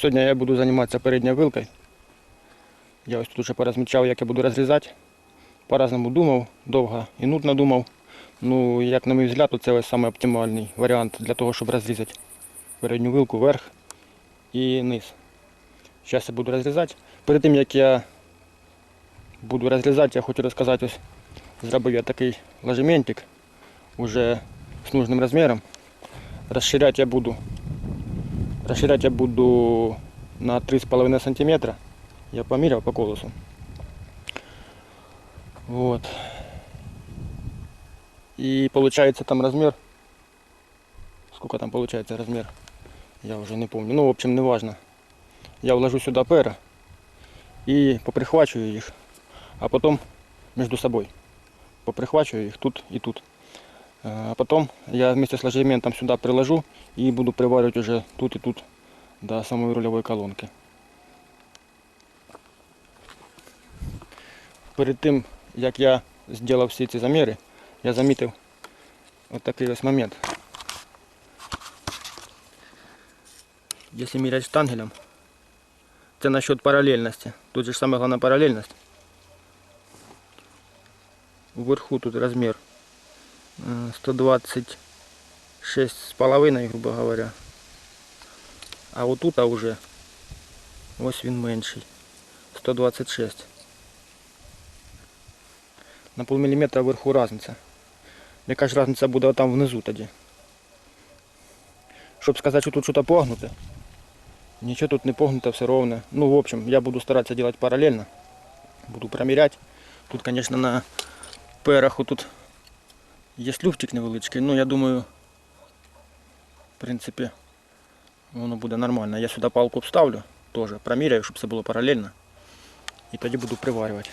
Сьогодні я буду займатися передньою вилкою. Я ось тут вже порозмічав, як я буду розрізати. По-разному думав, довго і нудно думав. Ну, як на мій взгляд, це ось саме оптимальний варіант для того, щоб розрізати передню вилку вверх і низ. Зараз я буду розрізати. Перед тим як я буду розрізати, я хочу розказати, ось зробив я такий ложементик уже з нужним розміром. Розширяти я буду. Розширяти я буду на 3,5 см. Я поміряв по колесу. Вот. И получается там размер. Сколько там получается размер? Я уже не помню. Ну, в общем, не важно. Я вложу сюда пера и поприхвачиваю их, а потом между собой. Поприхвачиваю их тут и тут. А потом я вместе с ложементом сюда приложу и буду приваривать уже тут и тут до самой рулевой колонки. Перед тим, як я зробив всі ці заміри, я замітив отакий ось момент. Якщо міряти штангелем, це насчет паралельності. Тут же саме головне паралельність. Вверху тут розмір е, 126 з половиною, грубо говоря. А отут а вже ось він менший. 126. На полміліметра вверху різниця. Яка ж різниця буде там внизу тоді. Щоб сказати, що тут щось погнуте. Нічого тут не погнуто, все ровно. Ну, в общем, я буду старатися делать параллельно. Буду проміряти. Тут, конечно, на пераху тут є люфтик невеличкий, ну я думаю, в принципі, воно буде нормально. Я сюди палку вставлю, теж проміряю, щоб все було паралельно. І тоді буду приварювати.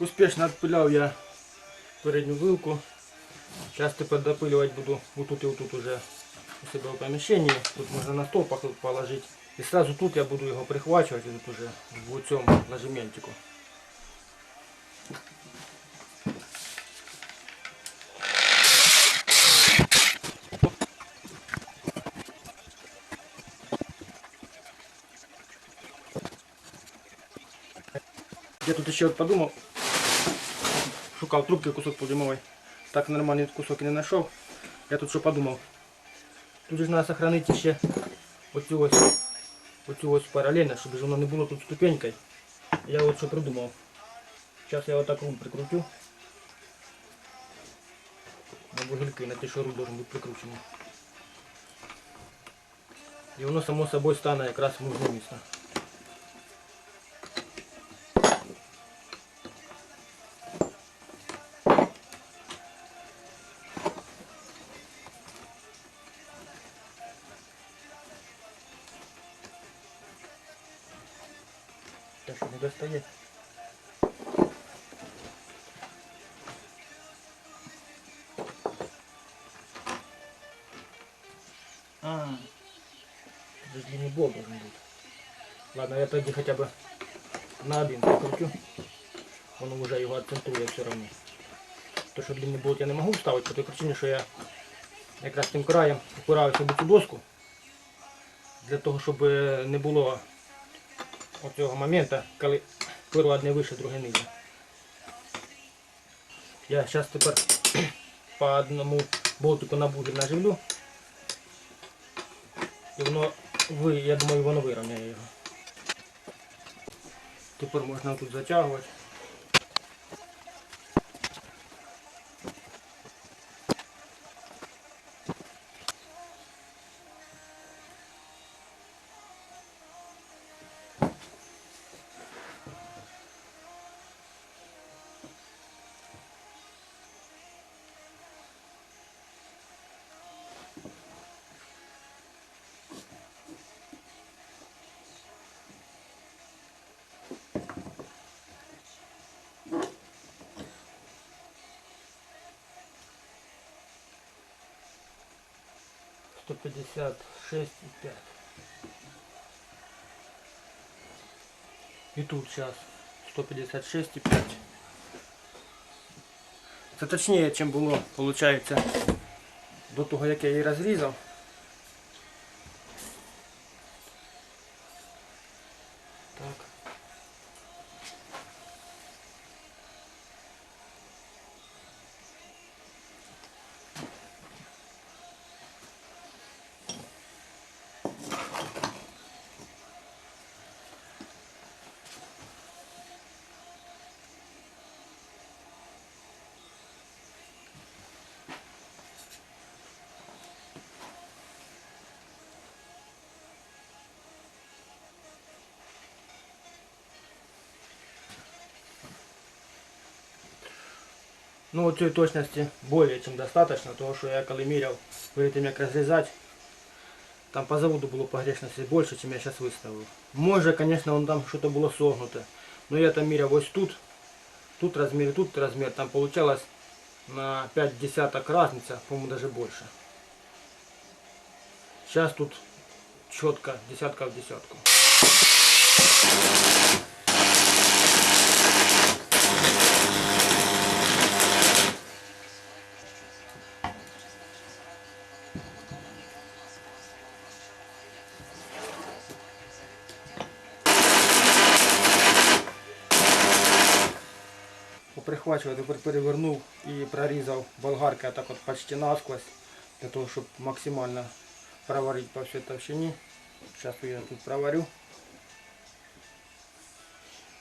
Успішно відпиляв я передню вилку. Зараз тепер допилювати буду отут і отут уже у себе в поміщенні. Тут можна на стол пох- положити. І одразу тут я буду його прихвачувати тут уже в цьому ложементику. Я тут ще от подумав, шукав трубки кусок подимовий. Так нормальний кусок і не знайшов. Я тут що подумав. Тут же треба сохранити ще оцю ось, оцю ось паралельно, щоб воно не було тут ступенькою. Я от що придумав. Зараз я отак руль прикрутю. На вугільки, на те, должен бути прикручений. І воно само собою стане якраз в нужне місце. А, тут же длинный болт должен быть. Ладно, я тоді хотя бы на один прикрутю. Воно вже його акцентує все равно. То, що длинний болт я не можу вставити, по той причині, що я якраз тим краєм опираюся в цю доску. Для того, щоб не було оцього моменту, коли перо одне вище, друге ниже. Я зараз тепер по одному болтику на бугір наживлю. Воно, я думаю, воно вирівняє його. Тепер можна тут затягувати. 156,5. І тут зараз 156,5. Це точніше, чем було, виходить, до того, як я її розрізав. Ну, от цієї точності більше, ніж достатньо, тому що я коли міряв перед тим, як розрізати, там по заводу було погрешності більше, ніж я зараз виставив. Може, звісно, вон там щось було согнуте. Но я там міряв ось тут, тут розмір, тут розмір, там получалось на 5 десяток разница, по-моему, даже больше. Сейчас тут четко десятка в десятку. Поприхвачував, тепер перевернув і прорізав болгаркою так от почти насквозь, для того, щоб максимально проварити по всій товщині. Зараз я тут проварю.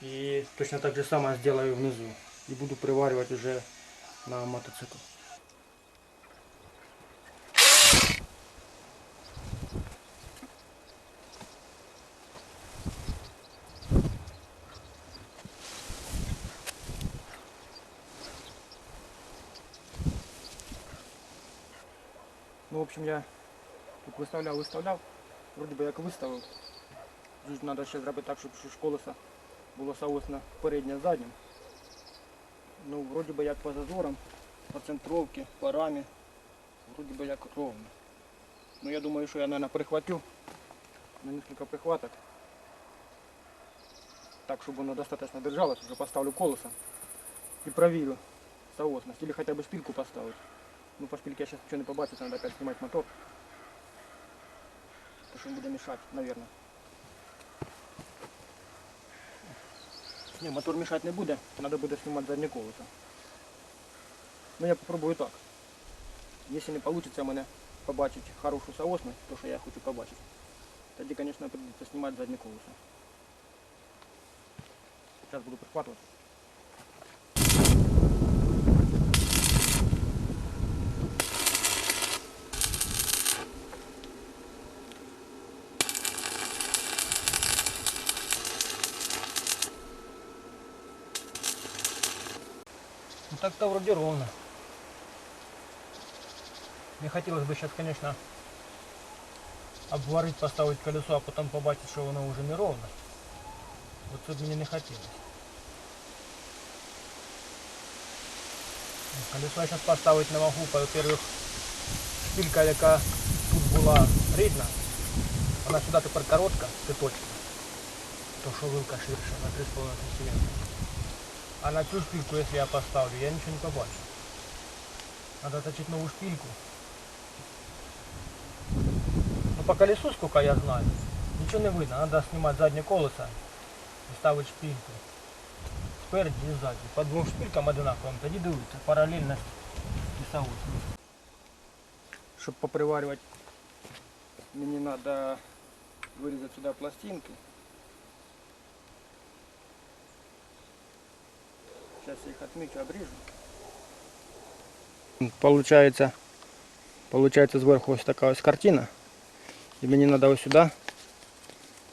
І точно так же само сделаю внизу. І буду приварювати вже на мотоцикл. Общем, я тут виставляв, виставляв. Вроді би як виставив. Тут треба ще зробити так, ж колеса було соосно переднє заднє. Ну, вроді би як по зазорам, по центровці, по рамі. Вроді би як ровно. Ну я думаю, що я, наверное, прихватю на несколько прихваток. Так, чтобы оно достаточно держалось, уже поставлю колесо и проверю соосность. Или хотя бы шпильку поставить. Ну, по шпильке я сейчас ничего не побачу, надо опять снимать мотор. Потому что он будет мешать, наверное. Не, мотор мешать не буде, надо буде снимать заднє колесо. Ну я попробую так. Если не получится мене побачить хорошу соосность, то, що я хочу побачити, тоді, конечно, придется снимать заднє колесо. Сейчас буду прихватывать. Ну так-то вроде ровно. Мне хотелось бы сейчас, конечно, обварить, поставить колесо, а потом побачить, что оно уже не ровно. Вот тут мне не хотелось. Ну, Колесо сейчас поставить не могу, во-первых, шпилька, яка тут була рідна, вона сюди тепер коротка, пяточка. То що вилка ширша на 3,5 см. А на цю шпильку, если я поставлю, я ничего не побачу. Надо точить новую шпильку. Ну по колесу, сколько я знаю, ничего не видно. Надо снимать заднее колесо и ставить шпильку. Спереди и сзади. По двум шпилькам одинаковым. Тоді дивиться параллельность соосность. Чтобы поприваривать, мне надо вырезать сюда пластинки. Сейчас я их отмечу, обрежу. Получается, получается сверху ось така ось картина. И мне надо вот сюда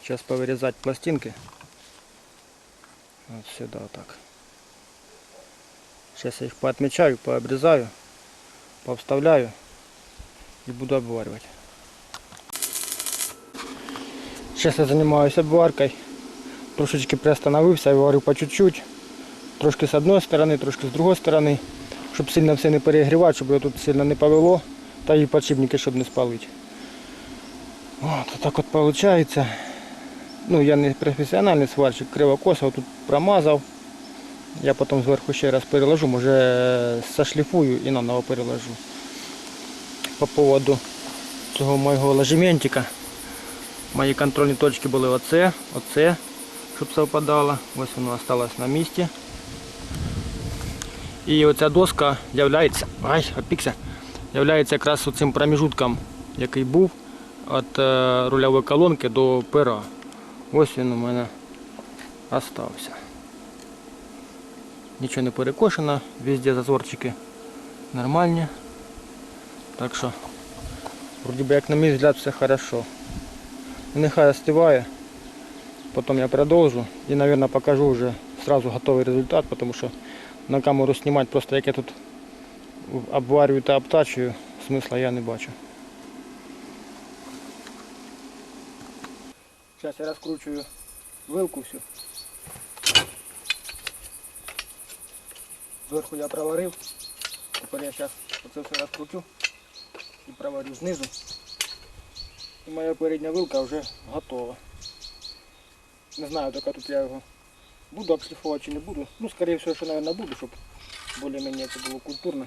сейчас повырезать пластинки. Вот сюда вот так. Сейчас я их поотмечаю, пообрезаю, повставляю и буду обваривать. Сейчас я занимаюсь обваркой. Трошечки приостановился, я варю по чуть-чуть. Трошки з одної сторони, трошки з другої сторони, щоб сильно все не перегрівати, щоб його тут сильно не повело, та і подшипники, щоб не спалити. От так от виходить. Ну, я не професіональний сварщик, криво-косо тут промазав. Я потім зверху ще раз переложу, може сошліфую і наново переложу. По поводу цього моєго ложементика. Мої контрольні точки були оце, оце, щоб совпадало. Ось воно осталось на місці. І оця доска являється, ай, опікся, являється якраз цим проміжутком, який був від е, рульової колонки до пера. Ось він у мене остався. Нічого не перекошено, везде зазорчики нормальні. Так що, вроді би, як на мій взгляд, все хорошо. Нехай остиває. Потім я продовжу і, мабуть, покажу вже сразу готовий результат, тому що на камеру знімати просто як я тут обварюю та обтачую, смисла я не бачу. Зараз я розкручую вилку всю. Зверху я проварив. Тепер я зараз оце все розкручу і проварю знизу. І моя передня вилка вже готова. Не знаю, тільки тут я його буду обшліфувати чи не буду. Ну, скорее всего, що, наверное, буду, щоб более-менее це було культурно.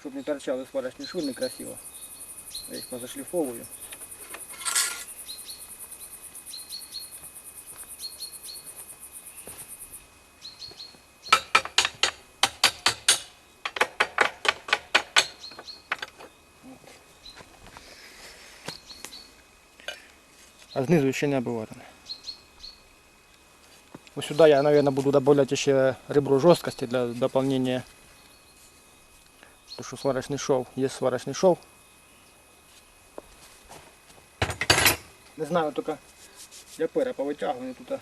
Щоб не торчали сварочні шви некрасиво. Я їх позашліфовую. А знизу ще не обварене. Вот сюда я, наверное, буду добавлять еще ребро жесткости для дополнения. Потому что сварочный шов, есть сварочный шов. Не знаю, только я пера повитягиваю, тут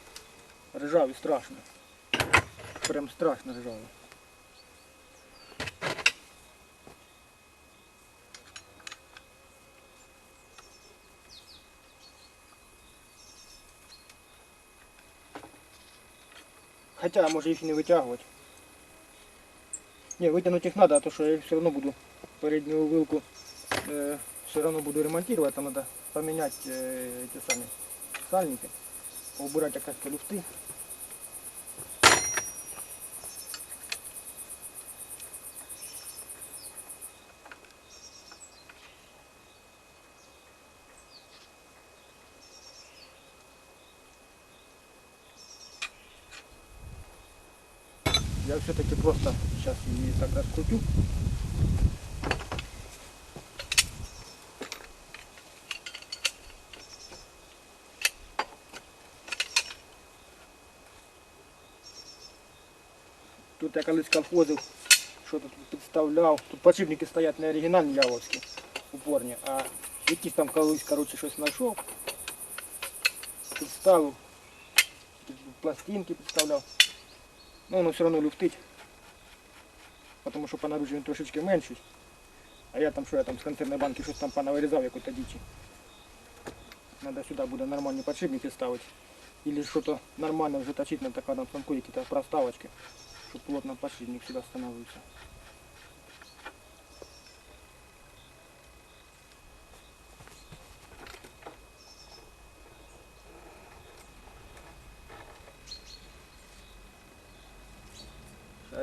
ржаві страшно. Прям страшно ржаві. Хотя, може їх і не витягувати. Ні, витягнути їх треба, а то що я все одно буду передню вилку э, все равно буду ремонтировать, там надо поменять э, эти сами сальники, убирать оказки люфты. Я все-таки просто сейчас ее так раскрутю. Тут я колись колхозив, що тут підставляв. Тут подшипники стоять не оригінальні явовські, упорні, а якісь там колись коротше, щось знайшов. Підставив, тут пластинки підставляв. Ну, воно все одно люфтить. Тому що по наружі трошечки менший. А я там що, я там з консервної банки щось там понавирізав какой-то дичі. Надо сюди буде нормальні подшипники ставити. Или что-то нормально вже точить на таком станку, какие-то проставочки, щоб плотно подшипник сюди становився.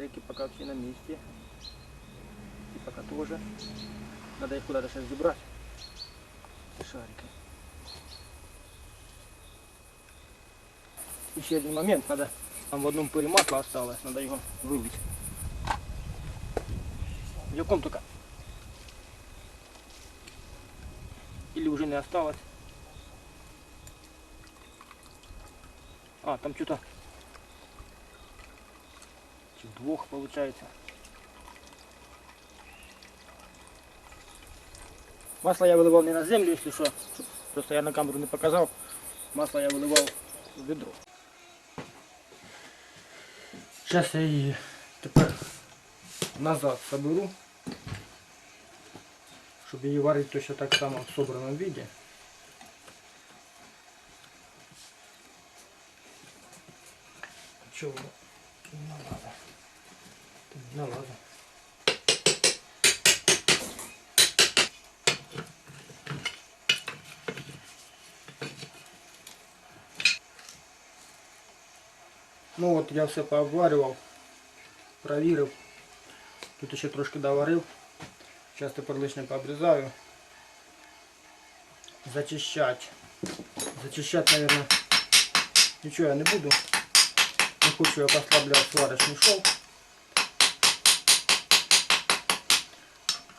Шарики пока все на месте. И пока тоже. Надо их куда-то сейчас забрать. Шарики. Еще один момент, надо. Там в одном пыре масла осталось, надо его вылить. Яком только? Или уже не осталось? А, там что-то Чи вдвох получается. Масло я выливал не на землю, если что. щоб Просто я на камеру не показал. Масло я выливал в ведро. Сейчас я її тепер назад соберу. Щоб її варити точно так само в собранном виде. Чего? Я все пообварював, провірив. Тут ще трошки доварив. Зараз тепер лишнє пообрізаю. Зачищать. Зачищать, наверное, нічого я не буду. Не хочу я послабляти сварочний шов.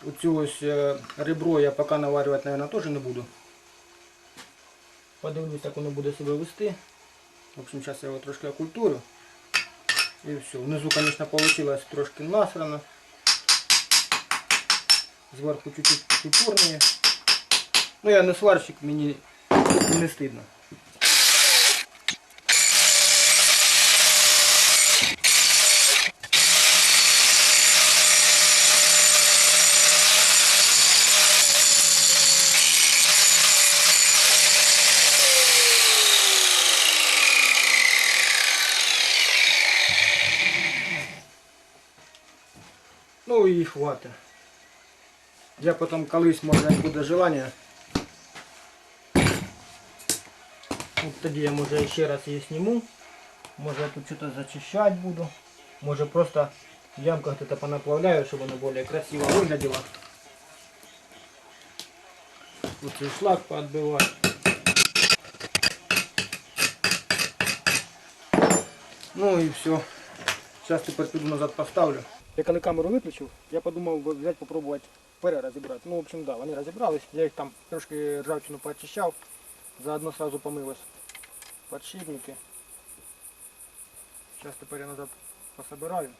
Оцю ось е, ребро я поки наварювати, наверное, теж не буду. Подивлюсь, як воно буде себе вести. В общем, зараз я його трошки окультурю. І все. Внизу, конечно, получилось трошки насрано. Сварку чуть-чуть культурнее. Ну я не сварщик, мені не стидно. Ну і хватить. Я потім колись, може, як буде желання. От тоді я може ще раз її зніму. Може я тут щось зачищати буду. Може просто в ямках это понаплавляю, щоб воно більш красиво вигляділо. Оцей шлак поотбивати. Ну і все. Зараз тепер піду назад поставлю. Я коли камеру виключив, я подумав взяти попробувати перерозібрати. Ну, в общем, да, вони розібрались. Я їх там трошки ржавчину поочищав. Заодно сразу помилось подшипники. Зараз тепер я назад пособираю.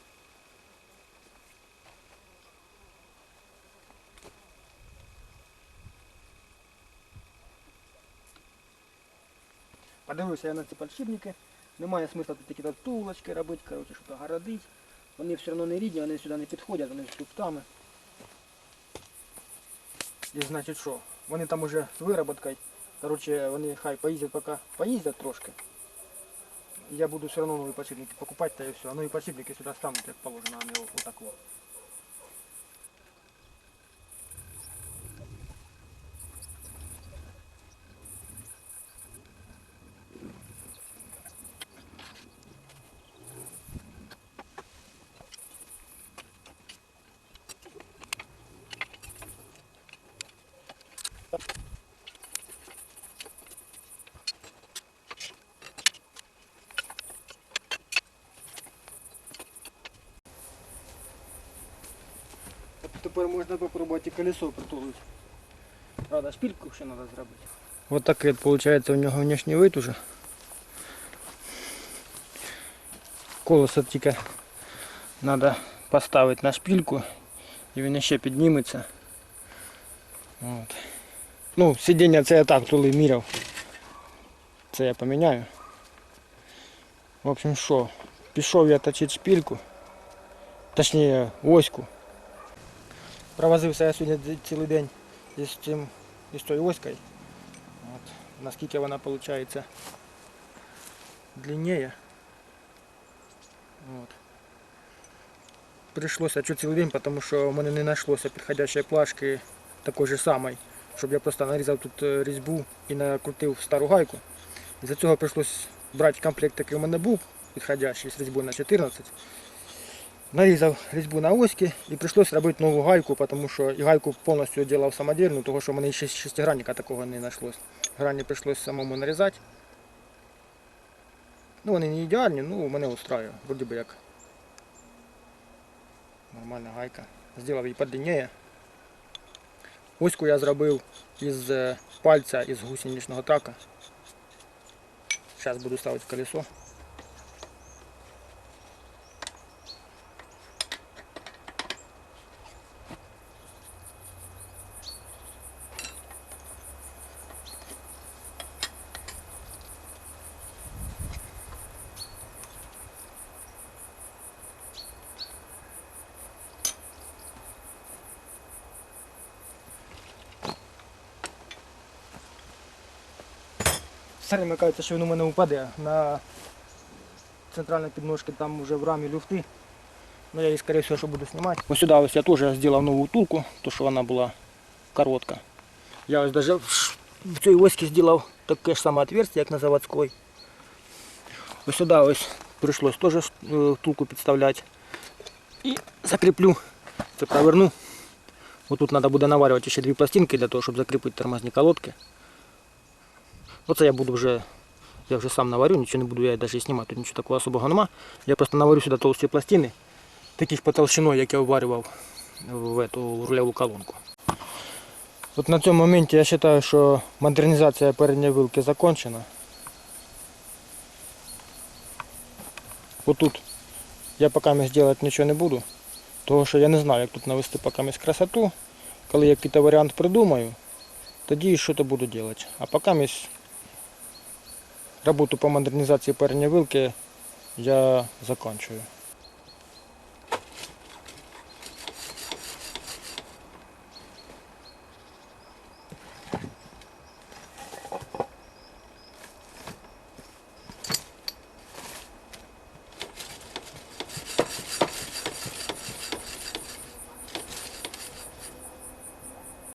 Подивився я на ці подшипники. Немає смисла тут такі втулочки робити, коротше, що-то городить. Вони все одно не рідні, вони сюди не підходять, вони з туптами. І значить що? Вони там уже з вироботкою. Коротше, вони хай поїздять поки поїздять трошки. Я буду все одно нові подшипники покупати та і все. А нові подшипники сюди стануть, як положено, а не отак. о. Тепер можна попробувати і колесо притулити. Правда, шпильку ще треба зробити. Вот так вот получается у нього внешній вид уже. Колесо тільки треба поставити на шпильку і він ще підніметься. От. Ну, сидіння це я так тули міряв. Це я поміняю. В общем, що, пішов я точити шпильку, точніше оську. Провозився я сьогодні цілий день із цим із тою оською. От. Наскільки вона виходить длиннее. От. Прийшлося чуть цілий день, тому що в мене не знайшлося підходящої плашки такої ж самої, щоб я просто нарізав тут е, різьбу і накрутив стару гайку. І за цього прийшлося брати комплект, який у мене був, підходящий з різьбою на 14. Нарізав різьбу на оськи і прийшлося робити нову гайку, тому що і гайку повністю робив самодільну, тому що в мене ще шестигранника такого не знайшлось. Грані прийшлося самому нарізати. Ну вони не ідеальні, ну мене устраює. Вроді би як нормальна гайка. Зробив її подлиннее. Оську я зробив із е, пальця із гусеничного трака. Зараз буду ставити колесо. Все время кажеться, що він у мене упаде. На центральній підножці там вже в рамі люфти. Ну я її, скорее всего, що буду знімати. Ось сюди ось я теж зробив нову втулку, то що вона була коротка. Я ось даже в цій оські зробив таке ж саме отверстие, як на заводській. Ось сюди ось Прийшлось теж е, втулку підставляти. І закріплю. Це проверну. Отут треба буде наварювати ще дві пластинки для того, щоб закріпити тормозні колодки. Оце я буду вже, я вже сам наварю, нічого не буду я навіть знімати, тут нічого такого особого нема. Я просто наварю сюди толсті пластини, такі ж по толщиною, як я вварював в эту рульову колонку. От на цьому моменті я вважаю, що модернізація передньої вилки закончена. Отут я поки місь зробити нічого не буду, тому що я не знаю, як тут навести поки місь красоту. Коли я якийсь варіант придумаю, тоді щось буду робити. А поки місь роботу по модернізації передньої вилки я закінчую.